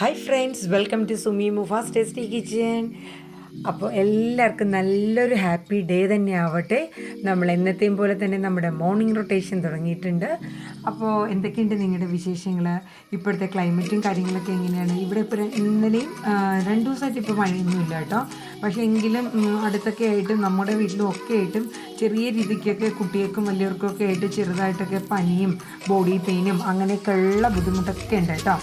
Hi friends welcome to Sumi Mufas tasty kitchen അപ്പോൾ എല്ലാവർക്കും നല്ലൊരു ഹാപ്പി ഡേ തന്നെ ആവട്ടെ. നമ്മൾ എന്നത്തെയും പോലെ തന്നെ നമ്മുടെ മോർണിംഗ് റൊട്ടേഷൻ തുടങ്ങിയിട്ടുണ്ട്. അപ്പോൾ എന്തൊക്കെയുണ്ട് നിങ്ങളുടെ വിശേഷങ്ങൾ ഇപ്പോഴത്തെ ക്ലൈമറ്റും കാര്യങ്ങളൊക്കെ എങ്ങനെയാണ്? ഇവിടെ ഇപ്പോൾ ഇന്നലെയും രണ്ട് ദിവസമായിട്ട് ഇപ്പോൾ മഴയൊന്നുമില്ല കേട്ടോ. പക്ഷേ എങ്കിലും അടുത്തൊക്കെ ആയിട്ടും നമ്മുടെ വീട്ടിലും ഒക്കെ ആയിട്ടും ചെറിയ രീതിക്കൊക്കെ കുട്ടികൾക്കും വലിയവർക്കും ഒക്കെ ആയിട്ട് ചെറുതായിട്ടൊക്കെ പനിയും ബോഡി പെയിനും അങ്ങനെയൊക്കെ ഉള്ള ബുദ്ധിമുട്ടൊക്കെ ഉണ്ട് കേട്ടോ.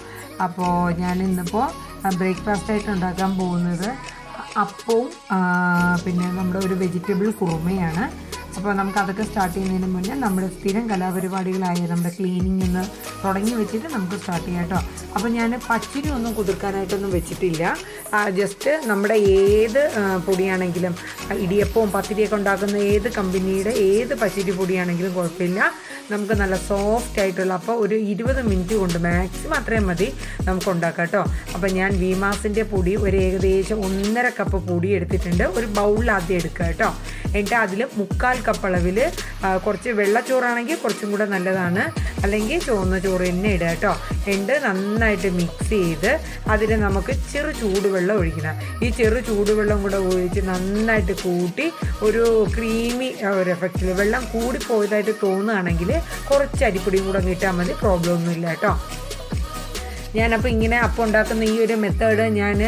അപ്പോൾ ഞാൻ ഇന്നിപ്പോൾ ബ്രേക്ക്ഫാസ്റ്റ് ആയിട്ട് ഉണ്ടാക്കാൻ പോകുന്നത് അപ്പവും പിന്നെ നമ്മുടെ ഒരു വെജിറ്റബിൾ കുറുമയാണ്. അപ്പോൾ നമുക്ക് അതൊക്കെ സ്റ്റാർട്ട് ചെയ്യുന്നതിന് മുന്നേ നമ്മുടെ സ്ഥിരം കലാപരിപാടികളായ നമ്മുടെ ക്ലീനിങ് ഒന്ന് തുടങ്ങി വെച്ചിട്ട് നമുക്ക് സ്റ്റാർട്ട് ചെയ്യാം കേട്ടോ. അപ്പോൾ ഞാൻ പച്ചരി ഒന്നും കുതിർക്കാനായിട്ടൊന്നും വെച്ചിട്ടില്ല. ജസ്റ്റ് നമ്മുടെ ഏത് പൊടിയാണെങ്കിലും ഇടിയപ്പവും പത്തിരിയൊക്കെ ഉണ്ടാക്കുന്ന ഏത് കമ്പനിയുടെ ഏത് പച്ചരി പൊടിയാണെങ്കിലും കുഴപ്പമില്ല. നമുക്ക് നല്ല സോഫ്റ്റ് ആയിട്ടുള്ള അപ്പോൾ ഒരു ഇരുപത് മിനിറ്റ് കൊണ്ട് മാക്സിമം അത്രയും മതി നമുക്ക് ഉണ്ടാക്കാം കേട്ടോ. അപ്പോൾ ഞാൻ വീമാസിന്റെ പൊടി ഒരു ഏകദേശം ഒന്നര കപ്പ് പൊടി എടുത്തിട്ടുണ്ട്. ഒരു ബൗളിൽ ആദ്യം എടുക്കുക കേട്ടോ. എന്നിട്ട് അതിൽ മുക്കാൽ കപ്പ് അളവിൽ കുറച്ച് വെള്ളച്ചോറാണെങ്കിൽ കുറച്ചും കൂടെ നല്ലതാണ്. അല്ലെങ്കിൽ ചുവന്ന ചോറ് തന്നെ ഇടുക കേട്ടോ. എന്നിട്ട് നന്നായിട്ട് മിക്സ് ചെയ്ത് അതിൽ നമുക്ക് ചെറു ചൂടുവെള്ളം ഒഴിക്കണം. ഈ ചെറു ചൂടുവെള്ളം കൂടെ ഒഴിച്ച് നന്നായിട്ട് കൂട്ടി ഒരു ക്രീമി ഒരു എഫക്റ്റിൽ വെള്ളം കൂടി പോയതായിട്ട് തോന്നുകയാണെങ്കിൽ കുറച്ച് അരിപ്പൊടിയും കൂടെ കിട്ടാൽ മതി പ്രോബ്ലം ഒന്നുമില്ല കേട്ടോ. ഞാനപ്പോൾ ഇങ്ങനെ അപ്പം ഉണ്ടാക്കുന്ന ഈ ഒരു മെത്തേഡ് ഞാൻ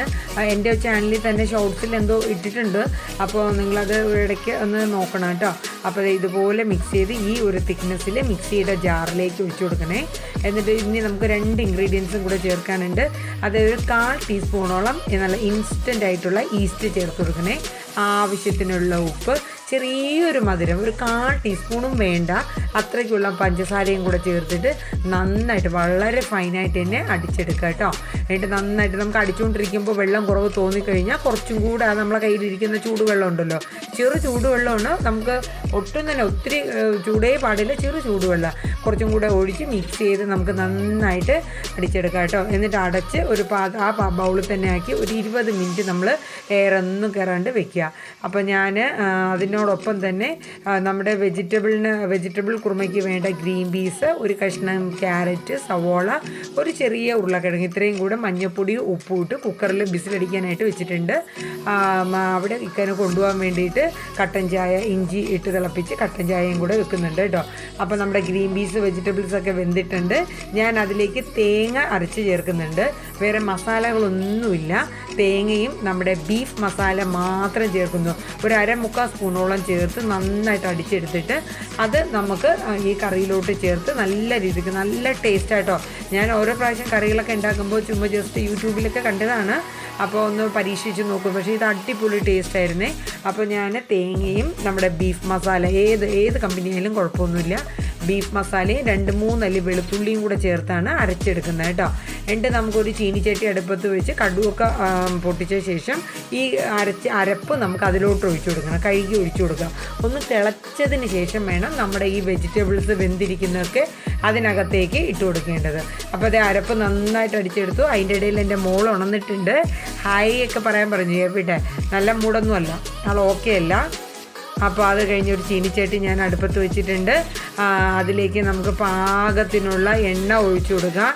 എന്റെ ചാനലിൽ തന്നെ ഷോർട്സിൽ എന്തോ ഇട്ടിട്ടുണ്ട്. അപ്പോൾ നിങ്ങളത് ഇടയ്ക്ക് ഒന്ന് നോക്കണം കേട്ടോ. അപ്പോൾ ഇതുപോലെ മിക്സ് ചെയ്ത് ഈ ഒരു തിക്നെസ്സിൽ മിക്സിയുടെ ജാറിലേക്ക് ഒഴിച്ചു കൊടുക്കണേ. എന്നിട്ട് ഇനി നമുക്ക് രണ്ട് ഇൻഗ്രീഡിയൻസും കൂടെ ചേർക്കാനുണ്ട്. അത് ഒരു കാൽ ടീസ്പൂണോളം നല്ല ഇൻസ്റ്റന്റ് ആയിട്ടുള്ള ഈസ്റ്റ് ചേർത്ത് കൊടുക്കണേ. ആവശ്യത്തിനുള്ള ഉപ്പ് ചെറിയൊരു മധുരം ഒരു കാൽ ടീസ്പൂണും വേണ്ട. അത്രയ്ക്കുള്ള പഞ്ചസാരയും കൂടെ ചേർത്തിട്ട് നന്നായിട്ട് വളരെ ഫൈനായിട്ട് തന്നെ അടിച്ചെടുക്കുക കേട്ടോ. എന്നിട്ട് നന്നായിട്ട് നമുക്ക് അടിച്ചുകൊണ്ടിരിക്കുമ്പോൾ വെള്ളം കുറവ് തോന്നിക്കഴിഞ്ഞാൽ കുറച്ചും കൂടെ നമ്മളെ കയ്യിലിരിക്കുന്ന ചൂടുവെള്ളം ഉണ്ടല്ലോ ചെറു ചൂടുവെള്ളമാണ് നമുക്ക് ഒട്ടും തന്നെ ഒത്തിരി ചൂടേ പാടില്ല ചെറു ചൂടുവെള്ളം കുറച്ചും കൂടെ ഒഴിച്ച് മിക്സ് ചെയ്ത് നമുക്ക് നന്നായിട്ട് അടിച്ചെടുക്കാം കേട്ടോ. എന്നിട്ട് അടച്ച് ഒരു പാ ആ ബൗളിൽ തന്നെ ആക്കി ഒരു ഇരുപത് മിനിറ്റ് നമ്മൾ എയറൊന്നും കയറാണ്ട് വെക്കുക. അപ്പോൾ ഞാൻ അതിനോടൊപ്പം തന്നെ നമ്മുടെ വെജിറ്റബിളിന് വെജിറ്റബിൾ കുറുമയ്ക്ക് വേണ്ട ഗ്രീൻ പീസ് ഒരു കഷ്ണം ക്യാരറ്റ് സവോള ഒരു ചെറിയ ഉരുളക്കിഴങ്ങ്. ഇത്രയും കൂടെ മഞ്ഞൾപ്പൊടി ഉപ്പും ഇട്ട് കുക്കറിൽ ബിസിലടിക്കാനായിട്ട് വെച്ചിട്ടുണ്ട്. അവിടെ ഇക്കനെ കൊണ്ടുപോകാൻ വേണ്ടിയിട്ട് കട്ടൻ ചായ ഇഞ്ചി ഇട്ട് തിളപ്പിച്ച് കട്ടൻ ചായയും കൂടെ വെക്കുന്നുണ്ട് കേട്ടോ. അപ്പോൾ നമ്മുടെ ഗ്രീൻ പീസ് വെജിറ്റബിൾസ് ഒക്കെ വെന്തിട്ടുണ്ട്. ഞാൻ അതിലേക്ക് തേങ്ങ അരച്ച് ചേർക്കുന്നുണ്ട്. വേറെ മസാലകളൊന്നുമില്ല. തേങ്ങയും നമ്മുടെ ബീഫ് മസാല മാത്രം ചേർക്കുന്നു. ഒരു അര മുക്കാൽ സ്പൂണോളം ചേർത്ത് നന്നായിട്ട് അടിച്ചെടുത്തിട്ട് അത് നമുക്ക് ഈ കറിയിലോട്ട് ചേർത്ത് നല്ല രീതിക്ക് നല്ല ടേസ്റ്റ് ആട്ടോ. ഞാൻ ഓരോ പ്രാവശ്യം കറികളൊക്കെ ഉണ്ടാക്കുമ്പോൾ ചുമ്മാ ജസ്റ്റ് യൂട്യൂബിലൊക്കെ കണ്ടതാണ്. അപ്പോൾ ഒന്ന് പരീക്ഷിച്ച് നോക്കും. പക്ഷേ ഇത് അടിപൊളി ടേസ്റ്റ് ആയിരുന്നേ. അപ്പോൾ ഞാൻ തേങ്ങയും നമ്മുടെ ബീഫ് മസാല ഏത് ഏത് കമ്പനിയായാലും കുഴപ്പമൊന്നുമില്ല. ബീഫ് മസാലയും രണ്ട് മൂന്നല്ലി വെളുത്തുള്ളിയും കൂടെ ചേർത്താണ് അരച്ചെടുക്കുന്നത് കേട്ടോ. എന്നിട്ട് നമുക്കൊരു ചീനിച്ചട്ടി അടുപ്പത്ത് വെച്ച് കടുവൊക്കെ പൊട്ടിച്ച ശേഷം ഈ അരച്ച് അരപ്പ് നമുക്ക് അതിലോട്ട് ഒഴിച്ചു കൊടുക്കണം കഴുകി ഒഴിച്ചു കൊടുക്കുക ഒന്ന് തിളച്ചതിന് ശേഷം വേണം നമ്മുടെ ഈ വെജിറ്റബിൾസ് വെന്തിരിക്കുന്നതൊക്കെ അതിനകത്തേക്ക് ഇട്ട് കൊടുക്കേണ്ടത്. അപ്പോൾ അത് അരപ്പ് നന്നായിട്ട് അടിച്ചെടുത്തു. അതിന്റെ ഇടയിൽ എന്റെ മോൾ ഉണന്നിട്ടുണ്ട്. ഹായ് ഒക്കെ പറയാൻ പറഞ്ഞു ചേപ്പിട്ടെ നല്ല മൂടൊന്നുമല്ല. ആൾ ഓക്കെ അല്ല. അപ്പോൾ അത് കഴിഞ്ഞ് ഒരു ചീനിച്ചട്ടി ഞാൻ അടുപ്പത്ത് വെച്ചിട്ടുണ്ട്. അതിലേക്ക് നമുക്ക് പാകത്തിനുള്ള എണ്ണ ഒഴിച്ചു കൊടുക്കാം.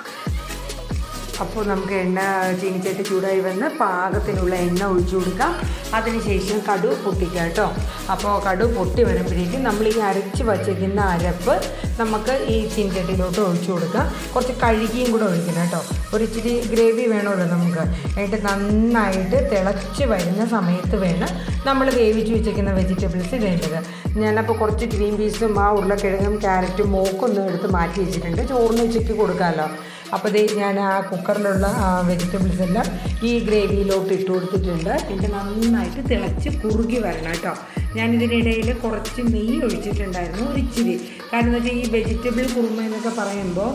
അപ്പോൾ നമുക്ക് എണ്ണ ചീനിച്ചട്ടി ചൂടായി വന്ന് പാകത്തിനുള്ള എണ്ണ ഒഴിച്ചു കൊടുക്കാം. അതിനുശേഷം കടു പൊട്ടിക്കുക കേട്ടോ. അപ്പോൾ കടു പൊട്ടി വരുമ്പോഴേക്കും നമ്മൾ ഈ അരച്ച് വച്ചിരിക്കുന്ന അരപ്പ് നമുക്ക് ഈ ചീനിച്ചട്ടിയിലോട്ട് ഒഴിച്ചു കൊടുക്കാം. കുറച്ച് കഴുകിയും കൂടെ ഒഴിക്കണം കേട്ടോ. ഒരു ഇച്ചിരി ഗ്രേവി വേണമല്ലോ നമുക്ക്. എന്നിട്ട് നന്നായിട്ട് തിളച്ച് വരുന്ന സമയത്ത് വേണം നമ്മൾ വേവിച്ച് വെച്ചിരിക്കുന്ന വെജിറ്റബിൾസ് ഇടേണ്ടത് ഞാനപ്പോൾ കുറച്ച് ഗ്രീൻ പീസും ആ ഉരുളക്കിഴങ്ങും ക്യാരറ്റും മോക്കൊന്നും എടുത്ത് മാറ്റി വെച്ചിട്ടുണ്ട്. ചോറിന് ഉച്ചയ്ക്ക് കൊടുക്കാമല്ലോ. അപ്പോൾ ഇത് ഞാൻ ആ കുക്കറിലുള്ള വെജിറ്റബിൾസ് എല്ലാം ഈ ഗ്രേവിയിലോട്ട് ഇട്ട് കൊടുത്തിട്ടുണ്ട്. എന്റെ നന്നായിട്ട് തിളച്ച് കുറുകി വരണം കേട്ടോ. ഞാനിതിനിടയിൽ കുറച്ച് നെയ്യ് ഒഴിച്ചിട്ടുണ്ടായിരുന്നു ഒരു ഇച്ചിരി. കാരണം എന്ന് ഈ വെജിറ്റബിൾ കുറുമ എന്നൊക്കെ പറയുമ്പോൾ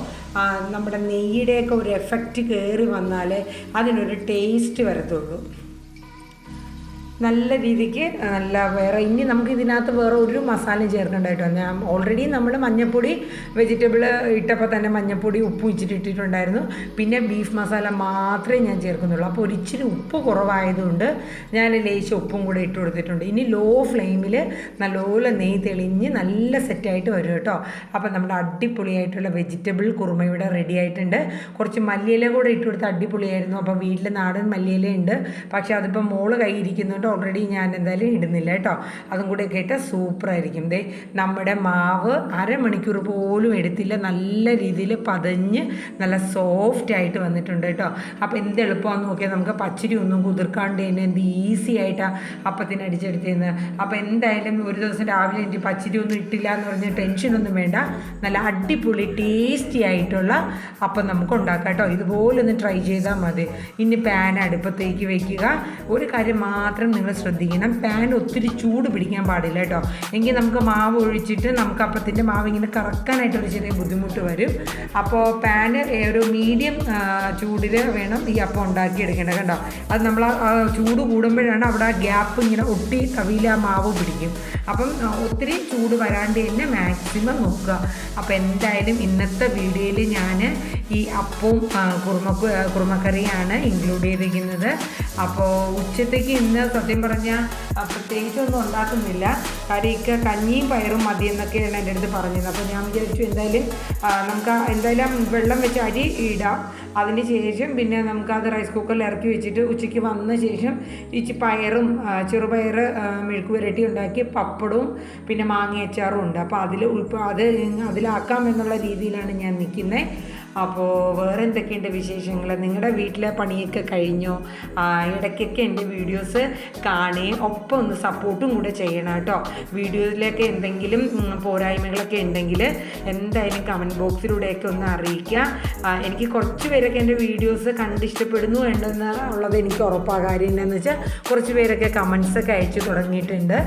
നമ്മുടെ നെയ്യുടെയൊക്കെ ഒരു എഫക്റ്റ് കയറി വന്നാലേ അതിനൊരു ടേസ്റ്റ് വരത്തുള്ളൂ. നല്ല രീതിക്ക് നല്ല വേറെ ഇനി നമുക്ക് ഇതിനകത്ത് വേറെ ഒരു മസാലയും ചേർക്കണ്ട ഞാൻ ഓൾറെഡി നമ്മൾ മഞ്ഞപ്പൊടി വെജിറ്റബിൾ ഇട്ടപ്പോൾ തന്നെ മഞ്ഞപ്പൊടി ഉപ്പും ഇച്ചിട്ട് ഇട്ടിട്ടുണ്ടായിരുന്നു. പിന്നെ ബീഫ് മസാല മാത്രമേ ഞാൻ ചേർക്കുന്നുള്ളൂ. അപ്പോൾ ഒരിച്ചിരി ഉപ്പ് കുറവായതുകൊണ്ട് ഞാൻ ലേശം ഉപ്പും കൂടെ ഇട്ട് കൊടുത്തിട്ടുണ്ട്. ഇനി ലോ ഫ്ലെയിമിൽ നല്ലപോലെ നെയ്യ് തെളിഞ്ഞ് നല്ല സെറ്റായിട്ട് വരും കേട്ടോ. അപ്പോൾ നമ്മുടെ അടിപൊളിയായിട്ടുള്ള വെജിറ്റബിൾ കുറുമ ഇവിടെ റെഡി ആയിട്ടുണ്ട്. കുറച്ച് മല്ലിയില കൂടെ ഇട്ട് കൊടുത്ത് അടിപൊളിയായിരുന്നു. അപ്പോൾ വീട്ടിൽ നാടൻ മല്ലിയില ഉണ്ട്. പക്ഷേ അതിപ്പോൾ മോൾ കയ്യിരിക്കുന്നുണ്ട് ഓൾറെഡി ഞാൻ എന്തായാലും ഇടുന്നില്ല കേട്ടോ. അതും കൂടെ കേട്ട് സൂപ്പറായിരിക്കും ദേ നമ്മുടെ മാവ് അരമണിക്കൂർ പോലും എടുത്തില്ല. നല്ല രീതിയിൽ പതഞ്ഞ് നല്ല സോഫ്റ്റ് ആയിട്ട് വന്നിട്ടുണ്ട് കേട്ടോ. അപ്പോൾ എന്ത് എളുപ്പമാണെന്ന് നോക്കിയാൽ നമുക്ക് പച്ചരി ഒന്നും കുതിർക്കാണ്ട് തന്നെ എന്ത് ഈസി ആയിട്ടാണ് അപ്പത്തിന് അടിച്ചെടുത്തിരുന്നത് അപ്പോൾ എന്തായാലും ഒരു ദിവസം രാവിലെ എനിക്ക് പച്ചരി ഒന്നും ഇട്ടില്ല എന്ന് പറഞ്ഞ് ടെൻഷനൊന്നും വേണ്ട. നല്ല അടിപൊളി ടേസ്റ്റി ആയിട്ടുള്ള അപ്പം നമുക്ക് ഉണ്ടാക്കാം കേട്ടോ. ഇതുപോലെ ഒന്ന് ട്രൈ ചെയ്താൽ മതി. ഇനി പാൻ അടുപ്പത്തേക്ക് വയ്ക്കുക ഒരു കാര്യം മാത്രം നിങ്ങൾ ശ്രദ്ധിക്കണം. പാൻ ഒത്തിരി ചൂട് പിടിക്കാൻ പാടില്ല കേട്ടോ. എങ്കിൽ നമുക്ക് മാവ് ഒഴിച്ചിട്ട് നമുക്ക് അപ്പത്തിന്റെ മാവ് ഇങ്ങനെ കറക്കാനായിട്ട് ഒരു ചെറിയ ബുദ്ധിമുട്ട് വരും. അപ്പോൾ പാൻ ഒരു മീഡിയം ചൂടിൽ വേണം ഈ അപ്പം ഉണ്ടാക്കിയെടുക്കേണ്ടത് കേട്ടോ. അത് നമ്മൾ ചൂട് കൂടുമ്പോഴാണ് അവിടെ ആ ഗ്യാപ്പ് ഇങ്ങനെ ഒട്ടി തവിയിൽ ആ മാവ് പിടിക്കും. അപ്പം ഒത്തിരി ചൂട് വരാണ്ട് തന്നെ മാക്സിമം നോക്കുക. അപ്പോൾ എന്തായാലും ഇന്നത്തെ വീഡിയോയിൽ ഞാൻ ഈ അപ്പവും കുറുമ കുറുമക്കു കുറുമക്കറിയാണ് ഇൻക്ലൂഡ് ചെയ്തിരിക്കുന്നത്. അപ്പോൾ ഉച്ചത്തേക്ക് ഇന്ന് സത്യം പറഞ്ഞാൽ പ്രത്യേകിച്ചൊന്നും ഉണ്ടാക്കുന്നില്ല. കാര്യം ഇക്ക കഞ്ഞിയും പയറും മതി എന്നൊക്കെയാണ് എന്റെ അടുത്ത് പറഞ്ഞത് അപ്പോൾ ഞാൻ വിചാരിച്ചു എന്തായാലും നമുക്ക് എന്തായാലും വെള്ളം വെച്ച് അരി ഇടാം. അതിന് ശേഷം പിന്നെ നമുക്ക് അത് റൈസ് കുക്കറിൽ ഇറക്കി വെച്ചിട്ട് ഉച്ചയ്ക്ക് വന്ന ശേഷം ഇച്ചി പയറും ചെറുപയർ മെഴുക്ക് പുരട്ടി ഉണ്ടാക്കി പപ്പടവും പിന്നെ മാങ്ങ അച്ചാറും ഉണ്ട്. അപ്പോൾ അതിൽ ഉൾപ്പ അത് അതിലാക്കാം എന്നുള്ള രീതിയിലാണ് ഞാൻ നിൽക്കുന്നത്. അപ്പോൾ വേറെ എന്തൊക്കെയുണ്ട് വിശേഷങ്ങൾ നിങ്ങളുടെ വീട്ടിലെ പണിയൊക്കെ കഴിഞ്ഞോ? ഇടയ്ക്കൊക്കെ എന്റെ വീഡിയോസ് കാണുകയും ഒപ്പം ഒന്ന് സപ്പോർട്ടും കൂടെ ചെയ്യണം കേട്ടോ. വീഡിയോയിലൊക്കെ എന്തെങ്കിലും പോരായ്മകളൊക്കെ ഉണ്ടെങ്കിൽ എന്തായാലും കമന്റ് ബോക്സിലൂടെയൊക്കെ ഒന്ന് അറിയിക്കുക എനിക്ക് കുറച്ച് പേരൊക്കെ എന്റെ വീഡിയോസ് കണ്ടിഷ്ടപ്പെടുന്നു ഉണ്ടെന്ന് ഉള്ളത് എനിക്ക് ഉറപ്പാണ് കാര്യം എന്താണെന്ന് വെച്ചാൽ കുറച്ച് പേരൊക്കെ കമൻസൊക്കെ അയച്ച് തുടങ്ങിയിട്ടുണ്ട്.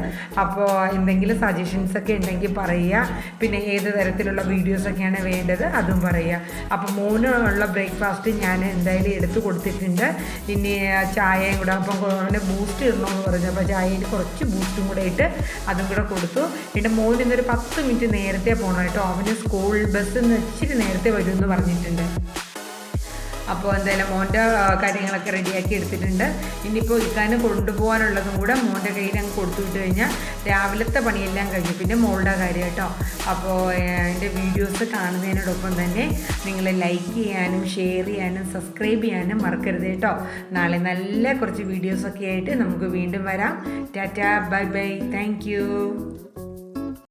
അപ്പോൾ എന്തെങ്കിലും സജഷൻസ് ഒക്കെ ഉണ്ടെങ്കിൽ പറയുക. പിന്നെ ഏത് തരത്തിലുള്ള വീഡിയോസൊക്കെയാണ് വേണ്ടത് അതും പറയുക. അപ്പോൾ മോനുള്ള ബ്രേക്ക്ഫാസ്റ്റ് ഞാൻ എന്തായാലും എടുത്തു കൊടുത്തിട്ടുണ്ട്. ഇനി ചായയും കൂടെ. അപ്പം അവന് ബൂസ്റ്റ് ഇടണമെന്ന് പറഞ്ഞു. അപ്പോൾ ചായയിൽ കുറച്ച് ബൂസ്റ്റും കൂടെ ഇട്ട് അതും കൂടെ കൊടുത്തു. പിന്നെ മോൻ ഇന്നൊരു പത്ത് മിനിറ്റ് നേരത്തെ പോകണം കേട്ടോ. അവന് സ്കൂൾ ബസ് നിന്ന് ഇച്ചിരി നേരത്തെ വരുമെന്ന് പറഞ്ഞിട്ടുണ്ട്. അപ്പോൾ എന്തായാലും മോന്റെ കാര്യങ്ങളൊക്കെ റെഡിയാക്കി എടുത്തിട്ടുണ്ട്. ഇനിയിപ്പോൾ ഇക്കാന് കൊണ്ടുപോകാനുള്ളതും കൂടെ മോന്റെ കയ്യിൽ അങ്ങ് കൊടുത്തു വിട്ട് കഴിഞ്ഞാൽ രാവിലത്തെ പണിയെല്ലാം കഴിഞ്ഞു. പിന്നെ മോളുടെ കാര്യം കേട്ടോ. അപ്പോൾ എന്റെ വീഡിയോസ് കാണുന്നതിനോടൊപ്പം തന്നെ നിങ്ങൾ ലൈക്ക് ചെയ്യാനും ഷെയർ ചെയ്യാനും സബ്സ്ക്രൈബ് ചെയ്യാനും മറക്കരുത് കേട്ടോ. നാളെ നല്ല കുറച്ച് വീഡിയോസൊക്കെ ആയിട്ട് നമുക്ക് വീണ്ടും വരാം. Tata bye bye thank